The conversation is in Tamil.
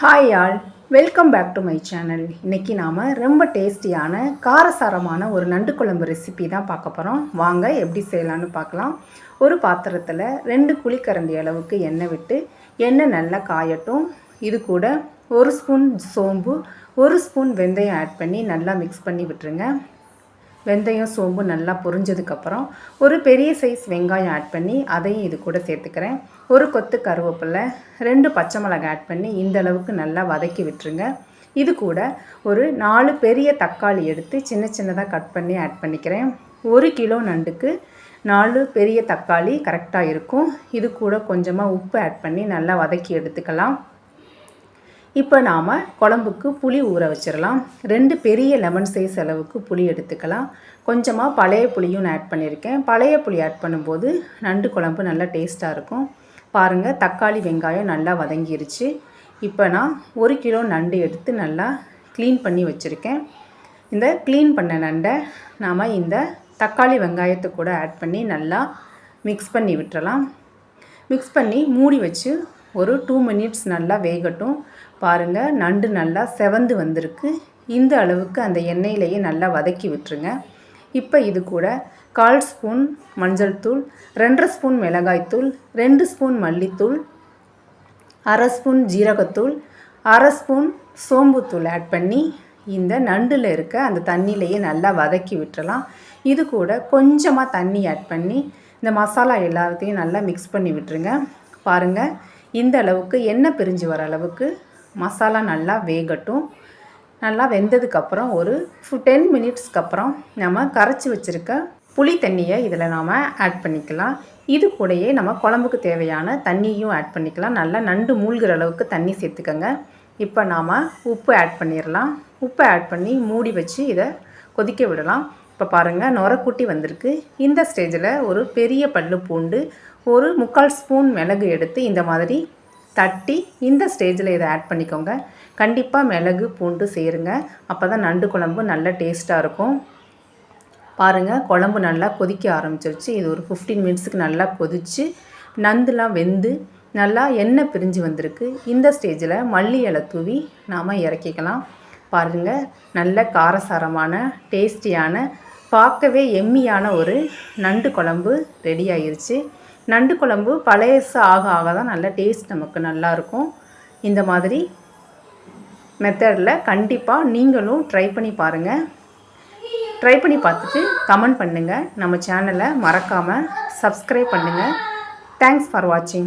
Hi all welcome back to my channel இன்றைக்கி நாம் ரொம்ப டேஸ்டியான காரசாரமான ஒரு நண்டு குழம்பு ரெசிபி தான் பார்க்க போகிறோம் வாங்க எப்படி செய்யலான்னு பார்க்கலாம். ஒரு பாத்திரத்தில் ரெண்டு குழிக்கரண்டி அளவுக்கு எண்ணெய் விட்டு எண்ணெய் நல்லா காயட்டும். இது கூட ஒரு ஸ்பூன் சோம்பு ஒரு ஸ்பூன் வெந்தயம் ஆட் பண்ணி நல்லா மிக்ஸ் பண்ணி விட்டுருங்க. வெந்தயம் சோம்பு நல்லா பொரிஞ்சதுக்கப்புறம் ஒரு பெரிய சைஸ் வெங்காயம் ஆட் பண்ணி அதையும் இது கூட சேர்த்துக்கிறேன். ஒரு கொத்து கருவேப்பிலை ரெண்டு பச்சை மிளகாய் ஆட் பண்ணி இந்த அளவுக்கு நல்லா வதக்கி விட்டுருங்க. இது கூட ஒரு நாலு பெரிய தக்காளி எடுத்து சின்ன சின்னதாக கட் பண்ணி ஆட் பண்ணிக்கிறேன். ஒரு கிலோ நண்டுக்கு நாலு பெரிய தக்காளி கரெக்டாக இருக்கும். இது கூட கொஞ்சமாக உப்பு ஆட் பண்ணி நல்லா வதக்கி எடுத்துக்கலாம். இப்போ நாம் குழம்புக்கு புளி ஊற வச்சிடலாம். ரெண்டு பெரிய லெமன் சைஸ் அளவுக்கு புளி எடுத்துக்கலாம். கொஞ்சமாக பழைய புளியும் நான் ஆட் பண்ணியிருக்கேன் பழைய புளி ஆட் பண்ணும்போது நண்டு குழம்பு நல்லா டேஸ்ட்டாக இருக்கும். பாருங்கள் தக்காளி வெங்காயம் நல்லா வதங்கிருச்சு. இப்போ நான் ஒரு கிலோ நண்டு எடுத்து நல்லா க்ளீன் பண்ணி வச்சுருக்கேன். இந்த க்ளீன் பண்ண நண்டை நாம் இந்த தக்காளி வெங்காயத்தை கூட ஆட் பண்ணி நல்லா மிக்ஸ் பண்ணி விட்டுறலாம். மிக்ஸ் பண்ணி மூடி வச்சு ஒரு டூ மினிட்ஸ் நல்லா வேகட்டும். பாருங்கள் நண்டு நல்லா செவந்து வந்திருக்கு. இந்த அளவுக்கு அந்த எண்ணெயிலேயே நல்லா வதக்கி விட்டுருங்க. இப்போ இது கூட கால் ஸ்பூன் மஞ்சள் தூள் ரெண்டரை ஸ்பூன் மிளகாய்த்தூள் ரெண்டு ஸ்பூன் மல்லித்தூள் அரை ஸ்பூன் ஜீரகத்தூள் அரை ஸ்பூன் சோம்புத்தூள் ஆட் பண்ணி இந்த நண்டில் இருக்க அந்த தண்ணியிலையே நல்லா வதக்கி விட்டுறலாம். இது கூட கொஞ்சமாக தண்ணி ஆட் பண்ணி இந்த மசாலா எல்லாத்தையும் நல்லா மிக்ஸ் பண்ணி விட்டுருங்க. பாருங்கள் இந்த அளவுக்கு எண்ணெய் பிரிஞ்சு வர அளவுக்கு மசாலா நல்லா வேகட்டும். நல்லா வெந்ததுக்கப்புறம் ஒரு டென் மினிட்ஸ்க்கு அப்புறம் நம்ம கரைச்சி வச்சுருக்க புளி தண்ணியை இதில் நாம் ஆட் பண்ணிக்கலாம். இது கூடயே நம்ம குழம்புக்கு தேவையான தண்ணியும் ஆட் பண்ணிக்கலாம். நல்லா நண்டு மூழ்கிற அளவுக்கு தண்ணி சேர்த்துக்கோங்க. இப்போ நாம் உப்பு ஆட் பண்ணிடலாம் உப்பு ஆட் பண்ணி மூடி வச்சு இதை கொதிக்க விடலாம். இப்போ பாருங்கள் நுரக்குட்டி வந்திருக்கு. இந்த ஸ்டேஜில் ஒரு பெரிய பல்லு பூண்டு ஒரு முக்கால் ஸ்பூன் மிளகு எடுத்து இந்த மாதிரி தட்டி இந்த ஸ்டேஜில் இதை ஆட் பண்ணிக்கோங்க. கண்டிப்பாக மிளகு பூண்டு சேருங்க. அப்போ தான் நண்டு குழம்பு நல்ல டேஸ்ட்டாக இருக்கும். பாருங்கள் குழம்பு நல்லா கொதிக்க ஆரம்பிச்சிருச்சு. இது ஒரு ஃபிஃப்டீன் மினிட்ஸுக்கு நல்லா கொதித்து நண்டுலாம் வெந்து நல்லா எண்ணெய் பிரிஞ்சு வந்திருக்கு. இந்த ஸ்டேஜில் மல்லி இலை தூவி நாம் இறக்கிக்கலாம். பாருங்கள் நல்ல காரசாரமான டேஸ்டியான பார்க்கவே எம்மியான ஒரு நண்டு குழம்பு ரெடி ஆயிருச்சு. நண்டு குழம்பு பழையசு ஆக ஆக தான் நல்ல டேஸ்ட் நமக்கு நல்லாயிருக்கும் இந்த மாதிரி மெத்தடில் கண்டிப்பாக நீங்களும் ட்ரை பண்ணி பாருங்கள் ட்ரை பண்ணி பார்த்துட்டு கமெண்ட் பண்ணுங்கள் நம்ம சேனலை மறக்காமல் சப்ஸ்கிரைப் பண்ணுங்கள் தேங்க்ஸ் ஃபார் வாட்சிங்